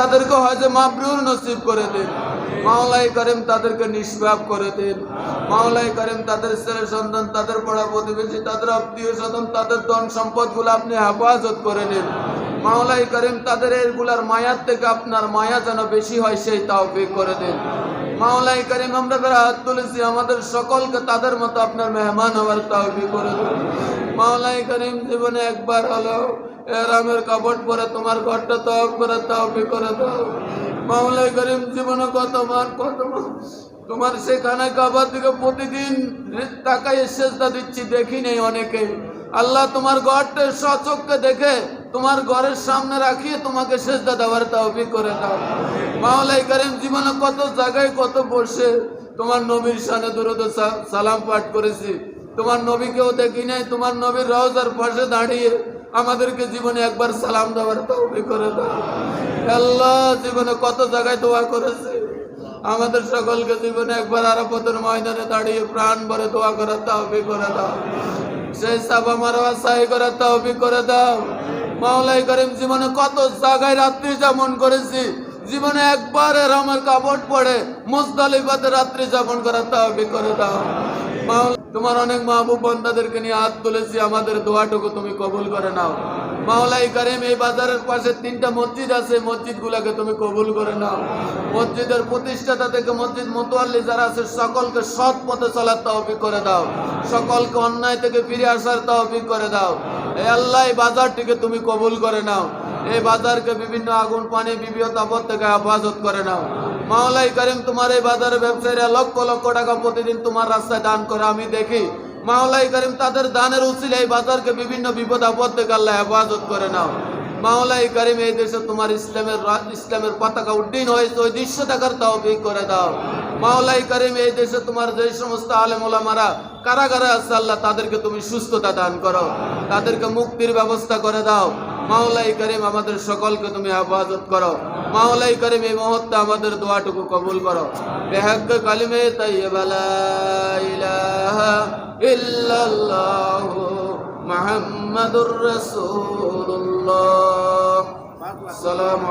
তাদেরকে হয়তো মাবরুর নসিব করে দিন। মাওলাই করিম তাদেরকে নিষ্পাপ করে দিন। মাওলাই করিম তাদের ছেলে সন্তান, তাদের পড়া প্রতিবেশী, তাদের আত্মীয় স্বজন, তাদের ধন সম্পদগুলো আপনি হেফাজত করে নিন। মাওলাই করিম তাদের এগুলার মায়ার থেকে আপনার মায়া যেন বেশি হয়, সেই তাওফিক করে দিন। মাওলাই করিম আমরা যারা হাত তুলেছি, আমাদের সকলকে তাদের মতো আপনার মেহমান হওয়ার তাওফিক করে দিন। মাওলাই করিম জীবনে একবার হলো এরামের কাপড় পরে তোমার ঘরটা তফ করে তাওফিক করে দাও? মাওলাই করিম জীবনে কত মান কত তোমার সেখানে কাবার দিকে প্রতিদিন টাকায় সেজদা দিচ্ছি, দেখি নেই অনেকে। আল্লাহ তোমার ঘরটা সচককে দেখে তোমার ঘরের সামনে রাখিয়ে তোমাকে সেজদা দেওয়ার তাওফিক করে দাও। মাওলাই করিম জীবনে কত জায়গায় কত বসে তোমার নবীর সানে দুরুদ ও সা- সালাম পাঠ করেছি। তোমার নবীকেও দেখি নাই, তোমার নবীর রওজার পাশে দাঁড়িয়ে আমাদেরকে জীবনে একবার সালাম দেওয়ার তৌফিক করে দাও। আল্লাহ জীবনে কত জায়গায় দোয়া করেছে। আমাদের সকলকে জীবনে একবার আরাপতের ময়দানে দাঁড়িয়ে প্রাণ ভরে দোয়া করার তৌফিক করে দাও। সেই সাবা মারওয়া সাহি করার তৌফিক করে দাও। মাওলাই করিম, জীবনে কত জায়গায় রাত্রি যাপন করেছি। জীবনে একবার রামের কাপড় পরে মুজদালিফাতে রাত্রি যাপন করার তৌফিক করে দাও। তোমার অনেক মাহবুব বন্দাদেরকে নিয়ে হাত তুলেছি, আমাদের দোয়াটুকু তুমি কবুল করে নাও। মাওলাই করিম, এই বাজারের পাশে তিনটা মসজিদ আছে মসজিদ গুলাকে তুমি কবুল করে নাও। মসজিদের প্রতিষ্ঠাতা থেকে মসজিদ মোতোয়াল্লি যারা আছে, সকলকে সৎ পথে চলার তহবিক করে দাও। সকলকে অন্যায় থেকে ফিরে আসার তহবিক করে দাও। এই আল্লাহ, এই বাজারটিকে তুমি কবুল করে নাও। এই বাজারকে বিভিন্ন আগুন, পানি বিভিন্ন আপদ থেকে হেফাজত করে নাও। মাওলাই করিম, তোমার এই বাজারে ব্যবসায়ীরা লক্ষ লক্ষ টাকা প্রতিদিন তোমার রাস্তায় দান করে, আমি দেখি। মাওলাই করিম, তাদের দানের উচিলে এই বাজারকে বিভিন্ন বিপদ আপদ থেকে আল্লাহ হেফাজত করে নাও। মাওলাই করিম, এই দেশে তোমার ইসলামের ইসলামের পতাকা উড্ডীন হয়েছে, ওই দৃশ্য দেখার তৌফিক করে দাও। মাওলাই করিম, এই দেশে তোমার যে সমস্ত আলেম ওলামারা কারাগারে আছে, আল্লাহ তাদেরকে তুমি সুস্থতা দান করো, তাদেরকে মুক্তির ব্যবস্থা করে দাও। মাওলাই করিম, আমাদের সকলকে তুমি হেফাজত করো। মাওলাই করিম এই মুহূর্তে আমাদের দোয়াটুকু কবুল করো। বেহাগ্য কালিমে তাইয়্যিবা লা ইলাহা ইল্লাল্লাহ মুহাম্মাদুর রাসূলুল্লাহ। সালামু